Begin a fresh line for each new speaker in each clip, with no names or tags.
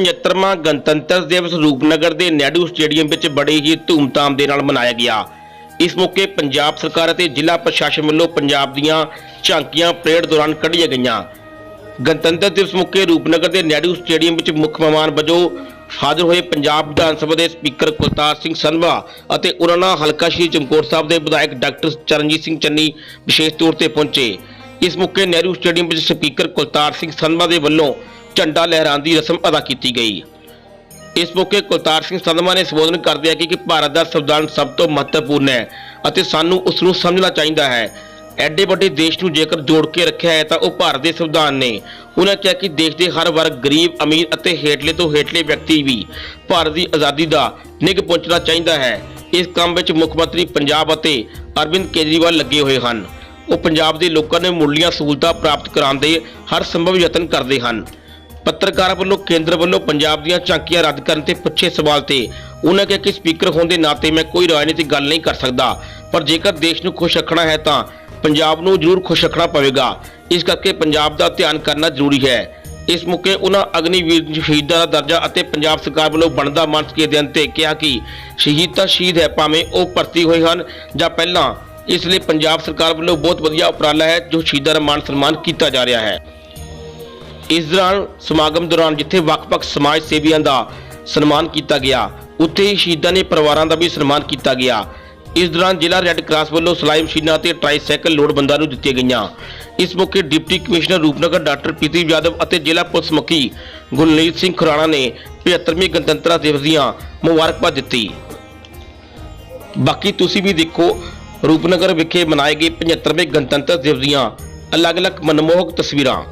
75ਵਾਂ ਗਣਤੰਤਰ ਦਿਵਸ ਰੂਪਨਗਰ ਦੇ ਨਹਿਰੂ ਸਟੇਡੀਅਮ ਵਿੱਚ ਬੜੇ ਹੀ ਧੂਮਧਾਮ ਦੇ ਨਾਲ ਮਨਾਇਆ ਗਿਆ। ਇਸ ਮੌਕੇ ਪੰਜਾਬ ਸਰਕਾਰ ਅਤੇ ਜ਼ਿਲ੍ਹਾ ਪ੍ਰਸ਼ਾਸਨ ਵੱਲੋਂ ਪੰਜਾਬ ਦੀਆਂ ਝਾਂਕੀਆਂ ਪਰੇਡ ਦੌਰਾਨ ਕੱਢੀਆਂ ਗਈਆਂ। ਗਣਤੰਤਰ ਦਿਵਸ ਮੌਕੇ ਰੂਪਨਗਰ ਦੇ ਨਹਿਰੂ ਸਟੇਡੀਅਮ ਵਿੱਚ ਮੁੱਖ ਮਹਿਮਾਨ ਵਜੋਂ ਹਾਜ਼ਰ ਹੋਏ ਪੰਜਾਬ ਵਿਧਾਨ ਸਭਾ ਦੇ ਸਪੀਕਰ ਕੁਲਤਾਰ ਸਿੰਘ ਸੰਧਵਾ ਅਤੇ ਉਹਨਾਂ ਨਾਲ ਹਲਕਾ ਸ਼੍ਰੀ ਚਮਕੌਰ ਸਾਹਿਬ ਦੇ ਵਿਧਾਇਕ ਡਾਕਟਰ ਚਰਨਜੀਤ ਸਿੰਘ ਚੰਨੀ ਵਿਸ਼ੇਸ਼ ਤੌਰ ਤੇ ਪਹੁੰਚੇ। ਇਸ ਮੌਕੇ ਨਹਿਰੂ ਸਟੇਡੀਅਮ ਵਿੱਚ ਸਪੀਕਰ ਕੁਲਤਾਰ ਸਿੰਘ ਸੰਧਵਾ ਦੇ ਵੱਲੋਂ ਝੰਡਾ ਲਹਿਰਾਉਣ ਦੀ ਰਸਮ ਅਦਾ ਕੀਤੀ ਗਈ। ਇਸ ਮੌਕੇ ਕੁਲਤਾਰ ਸਿੰਘ ਸੰਧਵਾ ਨੇ ਸੰਬੋਧਨ ਕਰਦਿਆਂ ਕਿ ਕਿ ਭਾਰਤ ਦਾ ਸੰਵਿਧਾਨ ਸਭ ਤੋਂ ਮਹੱਤਵਪੂਰਨ ਹੈ ਅਤੇ ਸਾਨੂੰ ਉਸ ਨੂੰ ਸਮਝਣਾ ਚਾਹੀਦਾ ਹੈ। ਐਡੇ ਵੱਡੇ ਦੇਸ਼ ਨੂੰ ਜੇਕਰ ਜੋੜ ਕੇ ਰੱਖਿਆ ਹੈ ਤਾਂ ਉਹ ਭਾਰਤ ਦੇ ਸੰਵਿਧਾਨ ਨੇ। ਉਹਨਾਂ ਕਿਹਾ ਕਿ ਦੇਸ਼ ਦੇ ਹਰ ਵਰਗ, ਗਰੀਬ, ਅਮੀਰ ਅਤੇ ਹੇਠਲੇ ਤੋਂ ਹੇਠਲੇ ਵਿਅਕਤੀ ਵੀ ਭਾਰਤ ਦੀ ਆਜ਼ਾਦੀ ਦਾ ਨਿੱਘ ਪਹੁੰਚਣਾ ਚਾਹੀਦਾ ਹੈ। ਇਸ ਕੰਮ ਵਿੱਚ ਮੁੱਖ ਮੰਤਰੀ ਪੰਜਾਬ ਅਤੇ ਅਰਵਿੰਦ ਕੇਜਰੀਵਾਲ ਲੱਗੇ ਹੋਏ ਹਨ। ਉਹ ਪੰਜਾਬ ਦੇ ਲੋਕਾਂ ਨੂੰ ਮੁੱਢਲੀਆਂ ਸਹੂਲਤਾਂ ਪ੍ਰਾਪਤ ਕਰਾਉਣ ਦੇ ਹਰ ਸੰਭਵ ਯਤਨ ਕਰਦੇ ਹਨ। ਪੱਤਰਕਾਰਾਂ ਵੱਲੋਂ ਕੇਂਦਰ ਵੱਲੋਂ ਪੰਜਾਬ ਦੀਆਂ ਝਾਂਕੀਆਂ ਰੱਦ ਕਰਨ ਤੇ ਪੁੱਛੇ ਸਵਾਲ ਤੇ ਉਹਨਾਂ ਕਿਹਾ ਕਿ ਸਪੀਕਰ ਹੋਣ ਦੇ ਨਾਤੇ ਮੈਂ ਕੋਈ ਰਾਜਨੀਤਿਕ ਗੱਲ ਨਹੀਂ ਕਰ ਸਕਦਾ, ਪਰ ਜੇਕਰ ਦੇਸ਼ ਨੂੰ ਖੁਸ਼ ਰੱਖਣਾ ਹੈ ਤਾਂ ਪੰਜਾਬ ਨੂੰ ਜ਼ਰੂਰ ਖੁਸ਼ ਰੱਖਣਾ ਪਵੇਗਾ। ਇਸ ਕਰਕੇ ਪੰਜਾਬ ਦਾ ਧਿਆਨ ਕਰਨਾ ਜ਼ਰੂਰੀ ਹੈ। ਇਸ ਮੌਕੇ ਉਹਨਾਂ ਅਗਨੀਵੀਰ ਸ਼ਹੀਦਾਂ ਦਾ ਦਰਜਾ ਅਤੇ ਪੰਜਾਬ ਸਰਕਾਰ ਵੱਲੋਂ ਬਣਦਾ ਮਾਨ ਕੇ ਦੇਣ ਤੇ ਕਿਹਾ ਕਿ ਸ਼ਹੀਦ ਤਾਂ ਸ਼ਹੀਦ ਹੈ, ਭਾਵੇਂ ਉਹ ਭਰਤੀ ਹੋਏ ਹਨ ਜਾਂ ਪਹਿਲਾਂ, ਇਸ ਲਈ ਪੰਜਾਬ ਸਰਕਾਰ ਵੱਲੋਂ ਬਹੁਤ ਵਧੀਆ ਉਪਰਾਲਾ ਹੈ ਜੋ ਸ਼ਹੀਦਾਂ ਦਾ ਮਾਨ ਸਨਮਾਨ ਕੀਤਾ ਜਾ ਰਿਹਾ ਹੈ। ਇਸ ਦੌਰਾਨ ਸਮਾਗਮ ਦੌਰਾਨ ਜਿੱਥੇ ਵੱਖ-ਵੱਖ ਸਮਾਜ ਸੇਵੀਆਂ ਦਾ ਸਨਮਾਨ ਕੀਤਾ ਗਿਆ, ਉੱਥੇ ਹੀ ਸ਼ਹੀਦਾਂ ਦੇ ਪਰਿਵਾਰਾਂ ਦਾ ਵੀ ਸਨਮਾਨ ਕੀਤਾ ਗਿਆ। ਇਸ ਦੌਰਾਨ ਜ਼ਿਲ੍ਹਾ ਰੈੱਡ ਕਰਾਸ ਵੱਲੋਂ ਸਲਾਈ ਮਸ਼ੀਨਾਂ ਅਤੇ ਟ੍ਰਾਈਸਾਈਕਲ ਲੋੜਵੰਦਾਂ ਨੂੰ ਦਿੱਤੀਆਂ ਗਈਆਂ। ਇਸ ਮੌਕੇ deputy commissioner Rupnagar doctor Preeti Yadav ਅਤੇ ਜ਼ਿਲ੍ਹਾ ਪੁਲਿਸ ਮੁਖੀ ਗੁਰਨੀਤ ਸਿੰਘ ਖੁਰਾਣਾ ਨੇ 75ਵੀਂ ਗਣਤੰਤਰ ਦਿਵਸ ਦੀਆਂ ਮੁਬਾਰਕਬਾਦ ਦਿੱਤੀ। ਬਾਕੀ ਤੁਸੀਂ ਵੀ ਦੇਖੋ, ਰੂਪਨਗਰ ਵਿਖੇ ਮਨਾਏ ਗਏ 75ਵੇਂ ਗਣਤੰਤਰ ਦਿਵਸ ਦੀਆਂ ਅਲੱਗ-ਅਲੱਗ ਮਨਮੋਹਕ ਤਸਵੀਰਾਂ।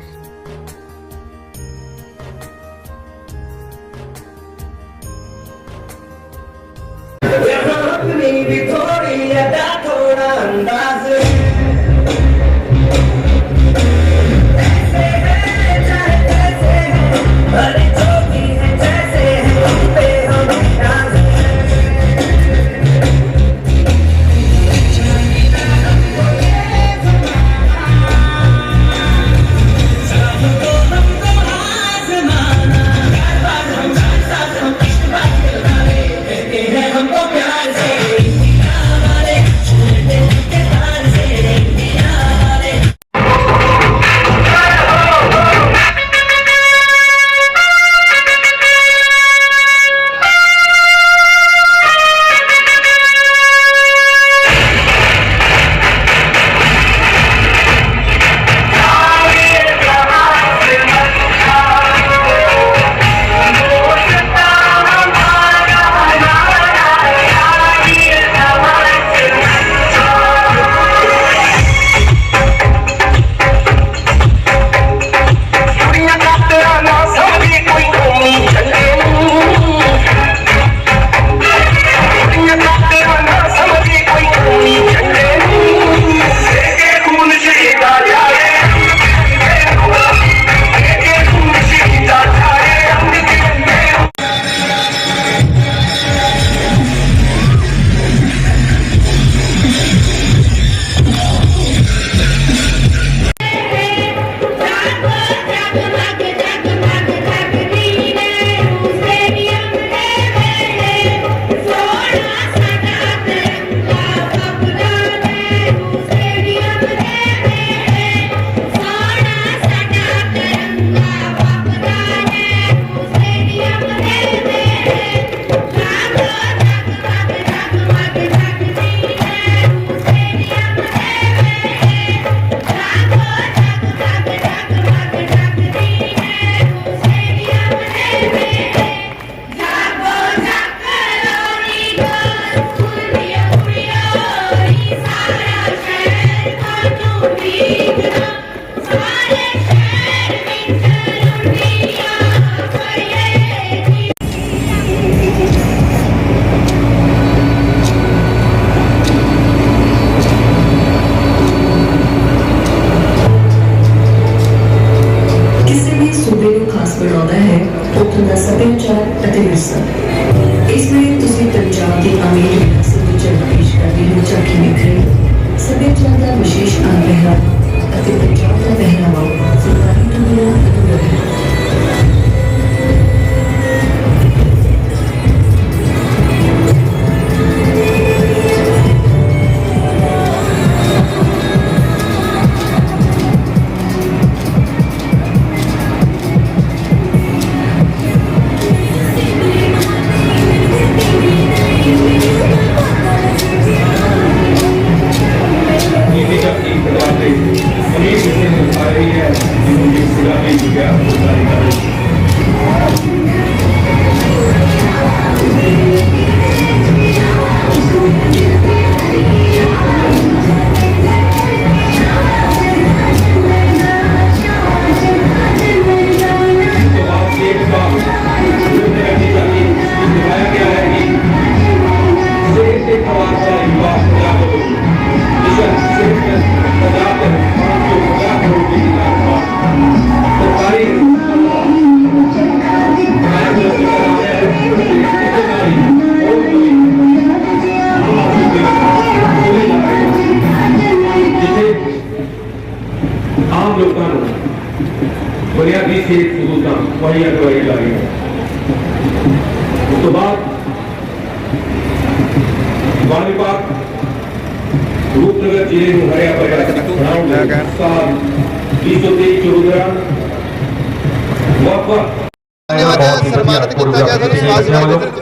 ਸਮਾਜ ਸੇਵਾ ਦੇ ਵਿੱਚ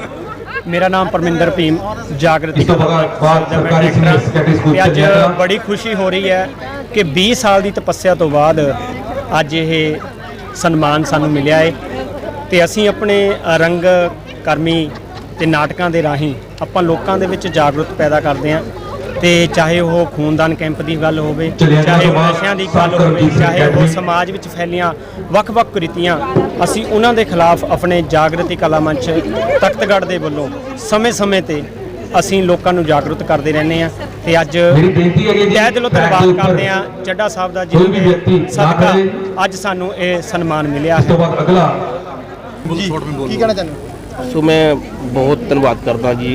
ਮੇਰਾ ਨਾਮ ਪਰਮਿੰਦਰ ਭੀਮ ਜਾਗਰਤੀ
ਇਸ ਤੋਂ
ਅੱਜ ਬੜੀ ਖੁਸ਼ੀ ਹੋ ਰਹੀ ਹੈ ਕਿ 20 ਸਾਲ ਦੀ ਤਪੱਸਿਆ ਤੋਂ ਬਾਅਦ ਅੱਜ ਇਹ ਸਨਮਾਨ ਸਾਨੂੰ ਮਿਲਿਆ ਹੈ ਤੇ ਅਸੀਂ ਆਪਣੇ ਰੰਗ ਕਰਮੀ ਤੇ ਨਾਟਕਾਂ ਦੇ ਰਾਹੀਂ ਆਪਾਂ ਲੋਕਾਂ ਦੇ ਵਿੱਚ ਜਾਗਰੂਕ ਪੈਦਾ ਕਰਦੇ ਹਾਂ। ਤੇ ਚਾਹੇ ਉਹ ਖੂਨਦਾਨ ਕੈਂਪ ਦੀ ਗੱਲ ਹੋਵੇ ਚਾਹੇ ਨਸ਼ਿਆਂ ਦੀ ਗੱਲ ਹੋਵੇ ਚਾਹੇ ਉਹ ਸਮਾਜ ਵਿੱਚ ਫੈਲੀਆਂ ਵੱਖ-ਵੱਖ ਕੁਰੀਤੀਆਂ ਅਸੀਂ ਉਹਨਾਂ ਦੇ ਖਿਲਾਫ ਆਪਣੇ ਜਾਗਰਤੀ ਕਲਾ ਮੰਚ ਤਖਤਗੜ੍ਹ ਦੇ ਵੱਲੋਂ ਸਮੇਂ-ਸਮੇਂ ਤੇ ਅਸੀਂ ਲੋਕਾਂ ਨੂੰ ਜਾਗਰੂਕ ਕਰਦੇ ਰਹਿੰਦੇ ਆ ਤੇ ਅੱਜ ਤਹਿ ਦਿਲੋਂ ਧੰਨਵਾਦ ਕਰਦੇ ਆ ਚੱਡਾ ਸਾਹਿਬ ਦਾ
ਕੋਈ ਵੀ ਵਿਅਕਤੀ
ਜਿਹਦੇ ਸਦਕਾ। ਅੱਜ ਸਾਨੂੰ ਇਹ ਸਨਮਾਨ ਮਿਲਿਆ
ਇਸ
ਹੈ
ਤੋਂ ਬਾਅਦ ਅਗਲਾ।
ਕੀ ਕਹਿਣਾ ਚਾਹੁੰਦੇ ਹੋ?
ਸੋ ਮੈਂ ਬਹੁਤ ਧੰਨਵਾਦ ਕਰਦਾ ਜੀ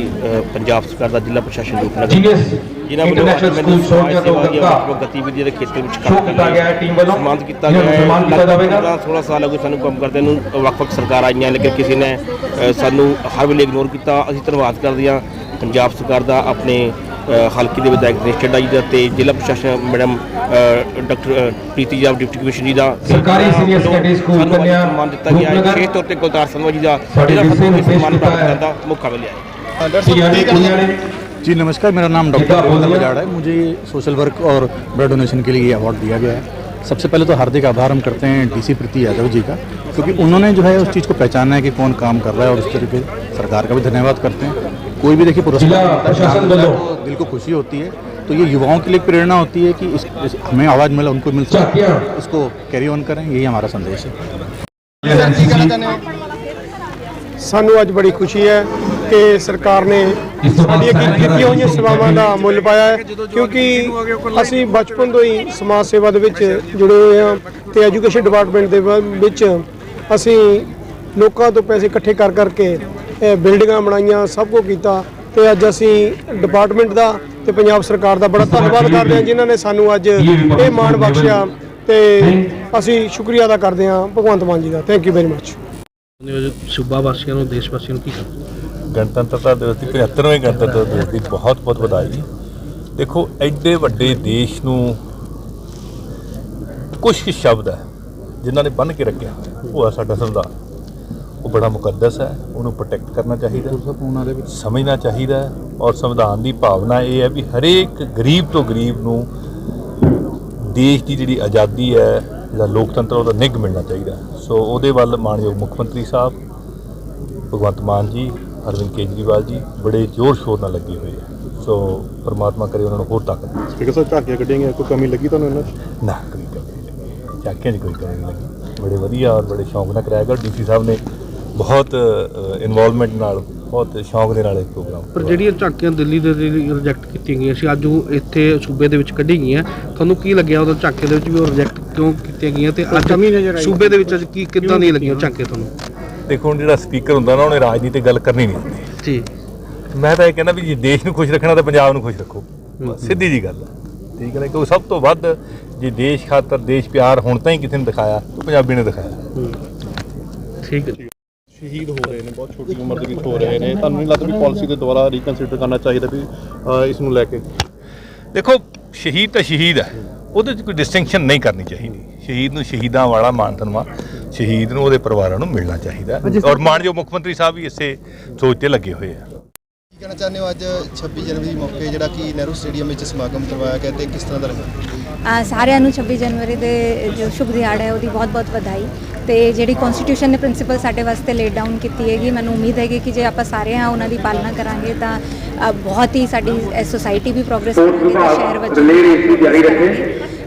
ਪੰਜਾਬ ਸਰਕਾਰ ਦਾ ਜ਼ਿਲ੍ਹਾ ਪ੍ਰਸ਼ਾਸਨ ਰੂਪਨਗਰ ਜਿਨ੍ਹਾਂ ਵੱਲੋਂ
ਇੰਟਰਨੈਸ਼ਨਲ
ਮੈਨੂੰ
ਸਕੂਲ
ਸਮਾਜ
ਸੋਨਿਆ ਤੋਂ
ਸੇਵਾ ਦੀਆਂ
ਗੱਤਾ
ਵੱਖ-ਵੱਖ ਗਤੀਵਿਧੀਆਂ ਦੇ ਖੇਤਰ ਵਿੱਚ
ਸ਼ੋਅ ਕੀਤਾ ਗਿਆ ਹੈ ਟੀਮ ਵੱਲੋਂ।
ਸਨਮਾਨਿਤ ਕੀਤਾ ਗਿਆ ਹੈ।
ਸਨਮਾਨ ਕੀਤਾ ਜਾਵੇਗਾ।
16 ਸਾਲ ਹੋ ਗਏ ਸਾਨੂੰ ਕੰਮ ਕਰਦੇ ਨੂੰ ਵੱਖ-ਵੱਖ ਸਰਕਾਰ ਆਈਆਂ ਲੇਕਿਨ ਕਿਸੇ ਨੇ ਸਾਨੂੰ ਹਰ ਵੇਲੇ ਇਗਨੋਰ ਕੀਤਾ। ਅਸੀਂ ਧੰਨਵਾਦ ਕਰਦੇ ਹਾਂ ਪੰਜਾਬ ਸਰਕਾਰ ਦਾ ਆਪਣੇ ਹਲਕੇ ਦੇ ਵਿਧਾਇਕ ਦਿਨੇਸ਼ ਚੱਡਾ ਜੀ ਦਾ ਤੇ ਜ਼ਿਲ੍ਹਾ ਪ੍ਰਸ਼ਾਸਨ madam doctor Preeti ji deputy commissioner ji ਦਾ।
ਸਰਕਾਰੀ ਸੀਨੀਅਰ ਸੈਕੰਡਰੀ ਸਕੂਲ
ਸਾਨੂੰ
ਕੰਨਿਆ
ਸਨਮਾਨ ਦਿੱਤਾ ਗਿਆ ਹੈ। ਵਿਸ਼ੇਸ਼ ਤੌਰ ਤੇ ਕੁਲਤਾਰ ਸੰਧਵਾ ਜੀ ਦਾ ਜਿਹੜਾ ਸਨਮਾਨ ਪ੍ਰਾਪਤ। ਕਰਨ ਦਾ ਮੌਕਾ ਮਿਲਿਆ ਹੈ।
ਸੀਆਰਡੀ ਕੁੜੀਆਂ ਨੇ
जी नमस्कार मेरा नाम डॉक्टर बजाड़ है। मुझे सोशल वर्क और ब्लड डोनेशन के लिए ये अवार्ड दिया गया है। सबसे पहले तो हार्दिक आभार हम करते हैं डीसी प्रीति यादव जी का क्योंकि उन्होंने जो है उस चीज़ को पहचाना है कि कौन काम कर रहा है और उस तरीके सरकार का भी धन्यवाद करते हैं। कोई भी देखिए पुरस्कार तो दिल। को खुशी होती है। तो ये युवाओं के लिए प्रेरणा होती है कि इस, इस हमें आवाज़ मिला उनको मिल सके इसको कैरी ऑन करें यही हमारा संदेश है।
सानू आज बड़ी खुशी है। ਕਿ ਸਰਕਾਰ ਨੇ ਸਾਡੀਆਂ ਕੀਤੀਆਂ ਹੋਈਆਂ ਸੇਵਾਵਾਂ ਦਾ ਮੁੱਲ ਪਾਇਆ ਹੈ ਕਿਉਂਕਿ ਅਸੀਂ ਬਚਪਨ ਤੋਂ ਹੀ ਸਮਾਜ ਸੇਵਾ ਦੇ ਵਿੱਚ ਜੁੜੇ ਹੋਏ ਹਾਂ ਤੇ ਐਜੂਕੇਸ਼ਨ ਡਿਪਾਰਟਮੈਂਟ ਦੇ ਵਿੱਚ ਅਸੀਂ ਲੋਕਾਂ ਤੋਂ ਪੈਸੇ ਇਕੱਠੇ ਕਰ ਕਰਕੇ ਇਹ ਬਿਲਡਿੰਗਾਂ ਬਣਾਈਆਂ ਸਭ ਕੁਝ ਕੀਤਾ ਤੇ ਅੱਜ ਅਸੀਂ ਡਿਪਾਰਟਮੈਂਟ ਦਾ ਤੇ ਪੰਜਾਬ ਸਰਕਾਰ ਦਾ ਬੜਾ ਧੰਨਵਾਦ ਕਰਦੇ ਹਾਂ ਜਿਨ੍ਹਾਂ ਨੇ ਸਾਨੂੰ ਅੱਜ ਇਹ ਮਾਣ ਬਖਸ਼ਿਆ ਤੇ ਅਸੀਂ ਸ਼ੁਕਰੀਆ ਅਦਾ ਕਰਦੇ ਹਾਂ ਭਗਵੰਤ ਮਾਨ ਜੀ ਦਾ। ਥੈਂਕ ਯੂ ਵੈਰੀ ਮੱਚ
ਸੂਬਾ ਵਾਸੀਆਂ ਨੂੰ ਦੇਸ਼ ਵਾਸੀਆਂ ਨੂੰ ਕੀ
ਗਣਤੰਤਰਤਾ ਦਿਵਸ ਦੀ 75ਵੇਂ ਗਣਤੰਤਰ ਦਿਵਸ ਦੀ ਬਹੁਤ ਬਹੁਤ ਵਧਾਈ। ਦੇਖੋ, ਐਡੇ ਵੱਡੇ ਦੇਸ਼ ਨੂੰ ਕੁਝ ਹੀ ਸ਼ਬਦ ਹੈ, ਜਿਨ੍ਹਾਂ ਨੇ ਬੰਨ ਕੇ ਰੱਖਿਆ, ਉਹ ਹੈ ਸਾਡਾ ਸੰਵਿਧਾਨ। ਉਹ ਬੜਾ ਮੁਕੱਦਸ ਹੈ, ਉਹਨੂੰ ਪ੍ਰੋਟੈਕਟ ਕਰਨਾ ਚਾਹੀਦਾ ਹੈ, ਸਮਝਣਾ ਚਾਹੀਦਾ ਔਰ ਸੰਵਿਧਾਨ ਦੀ ਭਾਵਨਾ ਇਹ ਹੈ ਵੀ ਹਰੇਕ ਗਰੀਬ ਤੋਂ ਗਰੀਬ ਨੂੰ ਦੇਸ਼ ਦੀ ਜਿਹੜੀ ਆਜ਼ਾਦੀ ਹੈ ਜਿਹੜਾ ਲੋਕਤੰਤਰ ਉਹਦਾ ਨਿੱਘ ਮਿਲਣਾ ਚਾਹੀਦਾ ਸੋ ਉਹਦੇ ਵੱਲ ਮਾਨਯੋਗ ਮੁੱਖ ਮੰਤਰੀ ਸਾਹਿਬ, ਭਗਵੰਤ ਮਾਨ ਜੀ ਅਰਵਿੰਦ ਕੇਜਰੀਵਾਲ ਜੀ ਬੜੇ ਜ਼ੋਰ ਸ਼ੋਰ ਨਾਲ ਲੱਗੇ ਹੋਏ ਆ। ਸੋ ਪਰਮਾਤਮਾ ਕਰੇ ਉਹਨਾਂ ਨੂੰ ਹੋਰ ਤਾਕਤ ਦੇ
ਸਪੀਕਰ ਸਾਹਿਬ ਝਾਕੀਆਂ ਕੱਢੀਆਂ ਕੋਈ ਕਮੀ ਲੱਗੀ ਤੁਹਾਨੂੰ ਇਹਨਾਂ 'ਚ?
ਨਾ ਕੋਈ ਕਮੀ ਨਹੀਂ ਝਾਕੀਆਂ 'ਚ ਕੋਈ ਕਮੀ ਨਹੀਂ ਲੱਗੀ। ਬੜੇ ਵਧੀਆ ਔਰ ਬੜੇ ਸ਼ੌਂਕ ਨਾਲ ਕਰਾਇਆ ਗਿਆ। ਡੀਸੀ ਸਾਹਿਬ ਨੇ ਬਹੁਤ ਇਨਵੋਲਵਮੈਂਟ ਨਾਲ ਬਹੁਤ ਸ਼ੌਂਕ ਦੇ ਨਾਲ ਇਹ ਪ੍ਰੋਗਰਾਮ
ਪਰ ਜਿਹੜੀਆਂ ਝਾਕੀਆਂ ਦਿੱਲੀ ਦੇ ਰਿਜੈਕਟ ਕੀਤੀਆਂ ਗਈਆਂ ਸੀ ਅੱਜ ਉਹ ਇੱਥੇ ਸੂਬੇ ਦੇ ਵਿੱਚ ਕੱਢੀ ਗਈਆਂ। ਤੁਹਾਨੂੰ ਕੀ ਲੱਗਿਆ ਉਹਦਾ ਝਾਕੇ ਦੇ ਵਿੱਚ ਵੀ ਉਹ ਰਿਜੈਕਟ ਕਿਉਂ ਕੀਤੀਆਂ ਗਈਆਂ ਤੇ ਅੱਜ ਸੂਬੇ ਦੇ ਵਿੱਚ ਅੱਜ ਕੀ ਕਿੱਦਾਂ ਨਹੀਂ ਲੱਗੀਆਂ ਝਾਕੇ ਤੁਹਾਨੂੰ?
ਦੇਖੋ ਹੁਣ ਜਿਹੜਾ ਸਪੀਕਰ ਹੁੰਦਾ ਨਾ ਉਹਨੇ ਰਾਜਨੀਤਿਕ ਗੱਲ ਕਰਨੀ ਨਹੀਂ। ਹੁੰਦੀ
ਜੀ।
ਮੈਂ ਤਾਂ ਇਹ ਕਹਿੰਦਾ ਵੀ ਜੇ ਦੇਸ਼ ਨੂੰ ਖੁਸ਼ ਰੱਖਣਾ ਤਾਂ ਪੰਜਾਬ ਨੂੰ ਖੁਸ਼ ਰੱਖੋ। ਬਸ ਸਿੱਧੀ ਜੀ ਗੱਲ ਹੈ ਠੀਕ ਹੈ ਨਾ? ਕਿਉਂਕਿ ਸਭ ਤੋਂ ਵੱਧ ਜੇ ਦੇਸ਼ ਖਾਤਰ ਦੇਸ਼ ਪਿਆਰ ਹੁਣ ਤਾਂ ਹੀ ਕਿਸੇ ਨੇ ਦਿਖਾਇਆ ਤਾਂ ਪੰਜਾਬੀ ਨੇ ਦਿਖਾਇਆ।
ਠੀਕ ਹੈ
ਸ਼ਹੀਦ ਹੋ ਰਹੇ ਨੇ ਬਹੁਤ ਛੋਟੀ ਉਮਰ ਦੇ ਵਿੱਚ ਹੋ ਰਹੇ ਨੇ। ਤੁਹਾਨੂੰ ਨਹੀਂ ਲੱਗਦਾ ਵੀ ਪਾਲਿਸੀ ਦੇ ਦੁਆਰਾ ਰੀਕਨਸੀਡਰ ਕਰਨਾ ਚਾਹੀਦਾ ਵੀ ਇਸ ਨੂੰ ਲੈ ਕੇ?
ਦੇਖੋ ਸ਼ਹੀਦ ਤਾਂ ਸ਼ਹੀਦ ਹੈ। ਉਹਦੇ 'ਚ ਕੋਈ ਡਿਸਟਿੰਕਸ਼ਨ ਨਹੀਂ ਕਰਨੀ ਚਾਹੀਦੀ। ਸ਼ਹੀਦ ਨੂੰ ਸ਼ਹੀਦਾਂ ਵਾਲਾ ਮਾਨ ਸਨਮਾਨ ਸ਼ਹੀਦ ਨੂੰ ਉਹਦੇ ਪਰਿਵਾਰਾਂ ਨੂੰ ਮਿਲਣਾ ਚਾਹੀਦਾ। ਹੈ। ਔਰ ਮਾਨਯੋਗ ਮੁੱਖ ਮੰਤਰੀ ਸਾਹਿਬ ਵੀ ਇਸੇ ਸੋਚ ਤੇ ਲੱਗੇ ਹੋਏ ਆ।
ਕੀ ਕਹਿਣਾ ਚਾਹੁੰਦੇ ਹੋ ਅੱਜ 26 ਜਨਵਰੀ ਮੌਕੇ ਜਿਹੜਾ ਕਿ ਨਹਿਰੂ ਸਟੇਡੀਅਮ ਵਿੱਚ ਸਮਾਗਮ ਕਰਵਾਇਆ ਗਿਆ ਤੇ ਕਿਸ ਤਰ੍ਹਾਂ ਦਾ ਰਿਹਾ?
ਸਾਰਿਆਂ ਨੂੰ 26 ਜਨਵਰੀ ਦੇ ਜੋ ਸ਼ੁਭ ਦਿਹਾੜਾ ਹੈ ਉਹਦੀ ਬਹੁਤ-ਬਹੁਤ ਵਧਾਈ। ਤੇ ਜਿਹੜੀ ਕਨਸਟੀਟਿਊਸ਼ਨ ਨੇ ਪ੍ਰਿੰਸੀਪਲ ਸਾਡੇ ਵਾਸਤੇ ਲੇਟ ਡਾਊਨ ਕੀਤੀ ਹੈਗੀ ਮੈਨੂੰ ਉਮੀਦ ਹੈਗੀ ਕਿ ਜੇ ਆਪਾਂ ਸਾਰੇ ਹਾਂ ਉਹਨਾਂ ਦੀ ਪਾਲਣਾ ਕਰਾਂਗੇ ਤਾਂ ਬਹੁਤ ਹੀ ਸਾਡੀ ਸੋਸਾਇਟੀ ਵੀ ਪ੍ਰੋਗਰੈਸ ਕਰਾਂਗੇ ਤੇ ਸ਼ਹਿਰ ਵਿੱਚ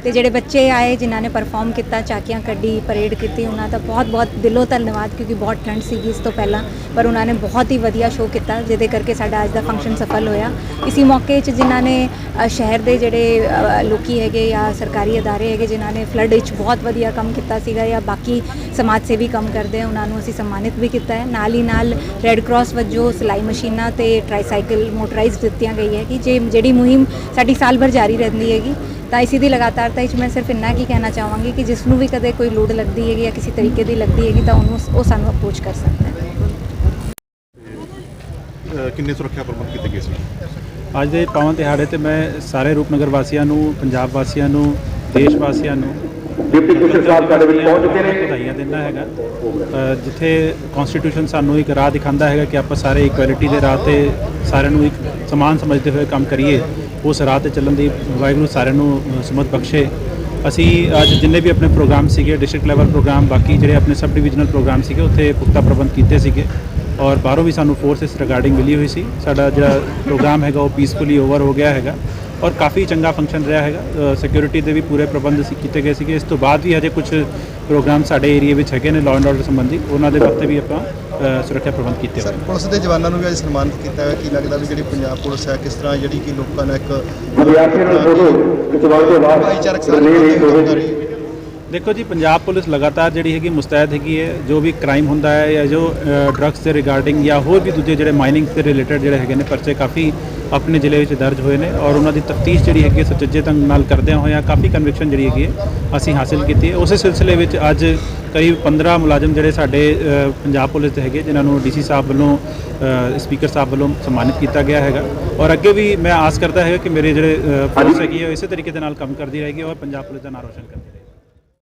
ਤੇ ਜਿਹੜੇ ਬੱਚੇ ਆਏ ਜਿਨ੍ਹਾਂ ਨੇ ਪਰਫਾਰਮ ਕੀਤਾ ਚਾਕੀਆਂ ਕੱਢੀ ਪਰੇਡ ਕੀਤੀ ਉਹਨਾਂ ਦਾ ਬਹੁਤ-ਬਹੁਤ ਦਿਲੋਂ ਧੰਨਵਾਦ ਕਿਉਂਕਿ ਬਹੁਤ ਠੰਡ ਸੀਗੀ ਇਸ ਤੋਂ ਪਹਿਲਾਂ ਪਰ ਉਹਨਾਂ ਨੇ ਬਹੁਤ ਹੀ ਵਧੀਆ ਸ਼ੋਅ ਕੀਤਾ ਜਿਹਦੇ ਕਰਕੇ ਸਾਡਾ ਅੱਜ ਦਾ ਫੰਕਸ਼ਨ ਸਫਲ ਹੋਇਆ। ਇਸੀ ਮੌਕੇ 'ਚ ਜਿਨ੍ਹਾਂ ਨੇ ਸ਼ਹਿਰ ਦੇ ਜਿਹੜੇ ਅ, ਲੋਕੀ ਹੈਗੇ ਜਾਂ ਸਰਕਾਰੀ ਅਦਾਰੇ ਹੈਗੇ ਜਿਨ੍ਹਾਂ ਨੇ ਫਲੱਡ ਵਿੱਚ ਬਹੁਤ ਵਧੀਆ ਕੰਮ ਕੀਤਾ ਸੀਗਾ ਜਾਂ ਬਾਕੀ ਸਮਾਜ ਸੇਵੀ ਕੰਮ ਕਰਦੇ ਆ ਉਹਨਾਂ ਨੂੰ ਅਸੀਂ ਸਨਮਾਨਿਤ ਵੀ ਕੀਤਾ ਹੈ। ਨਾਲ ਹੀ ਨਾਲ ਰੈੱਡ ਕਰਾਸ ਵਜੋਂ ਸਿਲਾਈ ਮਸ਼ੀਨਾਂ ਤੇ ਟ੍ਰਾਈਸਾਈਕਲ ਮੋਟਰਾਈਜ਼ਡ ਦਿੱਤੀਆਂ ਗਈ ਹੈ ਕਿ ਜੇ ਜਿਹੜੀ ਮੁਹਿੰਮ ਸਾਡੀ ਸਾਲ ਭਰ ਜਾਰੀ ਰਹਿੰਦੀ ਹੈਗੀ ਤਾਂ ਇਸੇ ਦੀ ਲਗਾਤਾਰਤਾ ਵਿੱਚ ਮੈਂ ਸਿਰਫ ਇੰਨਾ ਕੀ ਕਹਿਣਾ ਚਾਹਾਂਗੀ ਕਿ ਜਿਸ ਨੂੰ ਵੀ ਕਦੇ ਕੋਈ ਲੋੜ ਲੱਗਦੀ ਹੈਗੀ ਜਾਂ ਕਿਸੇ ਤਰੀਕੇ ਦੀ ਲੱਗਦੀ ਹੈਗੀ ਤਾਂ ਉਹਨੂੰ ਉਹ ਸਾਨੂੰ ਅਪਰੋਚ ਕਰ ਸਕਦਾ ਹੈ।
ਕਿੰਨੇ ਸੁਰੱਖਿਆ ਪ੍ਰਬੰਧ ਕੀਤੇ ਗਏ ਸੀ?
ਅੱਜ ਦੇ ਪਾਵਨ ਦਿਹਾੜੇ ਤੇ ਮੈਂ ਸਾਰੇ ਰੂਪਨਗਰ ਵਾਸੀਆਂ ਨੂੰ ਪੰਜਾਬ ਵਾਸੀਆਂ ਨੂੰ ਦੇਸ਼ ਵਾਸੀਆਂ ਨੂੰ ਡਿਪਟੀ ਕਮਿਸ਼ਨਰ ਸਾਹਿਬ ਸਾਡੇ ਵਿੱਚ ਪਹੁੰਚ ਚੁੱਕੇ ਨੇ। ਵਧਾਈਆਂ ਦਿੰਦਾ ਹੈਗਾ। ਜਿੱਥੇ ਕਨਸਟੀਟਿਊਸ਼ਨ ਸਾਨੂੰ ਇੱਕ ਰਾਹ ਦਿਖਾਉਂਦਾ ਹੈਗਾ ਕਿ ਆਪਾਂ ਸਾਰੇ ਇਕੁਐਲਿਟੀ ਦੇ ਰਾਹ ਤੇ ਸਾਰਿਆਂ ਨੂੰ ਇੱਕ ਸਮਾਨ ਸਮਝਦੇ ਹੋਏ ਕੰਮ ਕਰੀਏ। ਉਸ ਰਾਹ ਤੇ ਚੱਲਣ ਦੀ ਵਾਹਿਗੁਰੂ ਸਾਰਿਆਂ ਨੂੰ ਅ, ਬਖਸ਼ੇ। ਅਸੀਂ ਅੱਜ ਜਿੰਨੇ ਵੀ ਆਪਣੇ ਪ੍ਰੋਗਰਾਮ ਸੀਗੇ ਡਿਸਟ੍ਰਿਕਟ ਲੈਵਲ ਪ੍ਰੋਗਰਾਮ ਬਾਕੀ ਜਿਹੜੇ ਆਪਣੇ ਸਬ ਡਿਵੀਜ਼ਨਲ ਪ੍ਰੋਗਰਾਮ ਸੀਗੇ ਉੱਥੇ ਪੁਖਤਾ ਪ੍ਰਬੰਧ ਕੀਤੇ ਸੀਗੇ। ਔਰ ਬਾਹਰੋਂ ਵੀ ਸਾਨੂੰ ਫੋਰਸ ਇਸ ਰਿਗਾਰਡਿੰਗ ਮਿਲੀ ਹੋਈ ਸੀ। ਸਾਡਾ ਜਿਹੜਾ ਪ੍ਰੋਗਰਾਮ ਹੈਗਾ ਉਹ ਪੀਸਫੁਲੀ ਓਵਰ ਹੋ ਗਿਆ ਹੈਗਾ। ਔਰ ਕਾਫੀ ਚੰਗਾ ਫੰਕਸ਼ਨ ਰਿਹਾ ਹੈਗਾ। ਸਿਕਿਉਰਿਟੀ ਦੇ ਵੀ ਪੂਰੇ ਪ੍ਰਬੰਧ ਸੀ ਕੀਤੇ ਗਏ ਸੀਗੇ। ਇਸ ਤੋਂ ਬਾਅਦ ਵੀ ਹਜੇ ਕੁਝ ਪ੍ਰੋਗਰਾਮ ਸਾਡੇ ਏਰੀਆ ਵਿੱਚ ਹੈਗੇ ਨੇ ਲਾਅ ਐਂਡ ਆਰਡਰ ਸੰਬੰਧੀ। ਉਹਨਾਂ ਦੇ ਵਾਸਤੇ ਵੀ ਆਪਾਂ ਸੁਰੱਖਿਆ ਪ੍ਰਬੰਧ ਕੀਤੇ ਹੋਏ
ਸਰ
ਨੇ
ਪੁਲਿਸ ਦੇ ਜਵਾਨਾਂ ਨੂੰ ਵੀ ਅੱਜ ਸਨਮਾਨਿਤ ਕੀਤਾ ਹੈ ਕੀ ਲੱਗਦਾ ਵੀ ਜਿਹੜੀ ਪੰਜਾਬ ਪੁਲਿਸ ਹੈ ਕਿਸ ਤਰ੍ਹਾਂ ਜਿਹੜੀ ਕਿ ਲੋਕਾਂ ਨਾਲ ਇੱਕ
ਦੇਖੋ ਜੀ ਪੰਜਾਬ ਪੁਲਿਸ ਲਗਾਤਾਰ ਜਿਹੜੀ ਹੈਗੀ ਮੁਸਤੈਦ ਹੈਗੀ ਹੈ ਜੋ ਵੀ ਕ੍ਰਾਈਮ ਹੁੰਦਾ ਹੈ ਜਾਂ ਜੋ ਡਰੱਗਸ ਦੇ ਰਿਗਾਰਡਿੰਗ ਜਾਂ ਹੋਰ ਵੀ ਦੂਜੇ ਜਿਹੜੇ ਮਾਈਨਿੰਗ ਦੇ ਰਿਲੇਟਡ ਜਿਹੜੇ ਹੈਗੇ ਨੇ ਪਰਚੇ ਕਾਫੀ ਆਪਣੇ ਜ਼ਿਲ੍ਹੇ ਵਿੱਚ ਦਰਜ ਹੋਏ ਨੇ ਔਰ ਉਹਨਾਂ ਦੀ ਤਫਤੀਸ਼ ਜਿਹੜੀ ਹੈਗੀ ਹੈ ਸੁਚੱਜੇ ਢੰਗ ਨਾਲ ਕਰਦਿਆਂ ਹੋਇਆਂ ਕਾਫੀ ਕਨਵਿਕਸ਼ਨ ਜਿਹੜੀ ਹੈਗੀ ਹੈ ਅਸੀਂ ਹਾਸਿਲ ਕੀਤੀ ਹੈ। ਉਸੇ ਸਿਲਸਿਲੇ ਵਿੱਚ ਅੱਜ ਕਰੀਬ 15 ਮੁਲਾਜ਼ਮ ਜਿਹੜੇ ਸਾਡੇ ਪੰਜਾਬ ਪੁਲਿਸ ਦੇ ਹੈਗੇ ਜਿਨ੍ਹਾਂ ਨੂੰ ਡੀਸੀ ਸਾਹਿਬ ਵੱਲੋਂ ਸਪੀਕਰ ਸਾਹਿਬ ਵੱਲੋਂ ਸਨਮਾਨਿਤ ਕੀਤਾ ਗਿਆ ਹੈਗਾ। ਔਰ ਅੱਗੇ ਵੀ ਮੈਂ ਆਸ ਕਰਦਾ ਹੈਗਾ ਕਿ ਮੇਰੇ ਜਿਹੜੇ ਫੋਰਸ ਹੈਗੀ ਹੈ ਉਹ ਇਸੇ ਤਰੀਕੇ ਦੇ ਨਾਲ ਕੰਮ ਕਰਦੀ ਰਹੇਗੀ ਔਰ ਪੰਜਾਬ ਪੁਲਿਸ ਦਾ ਨਾਮ ਰੋਸ਼ਨ ਕਰੇਗੀ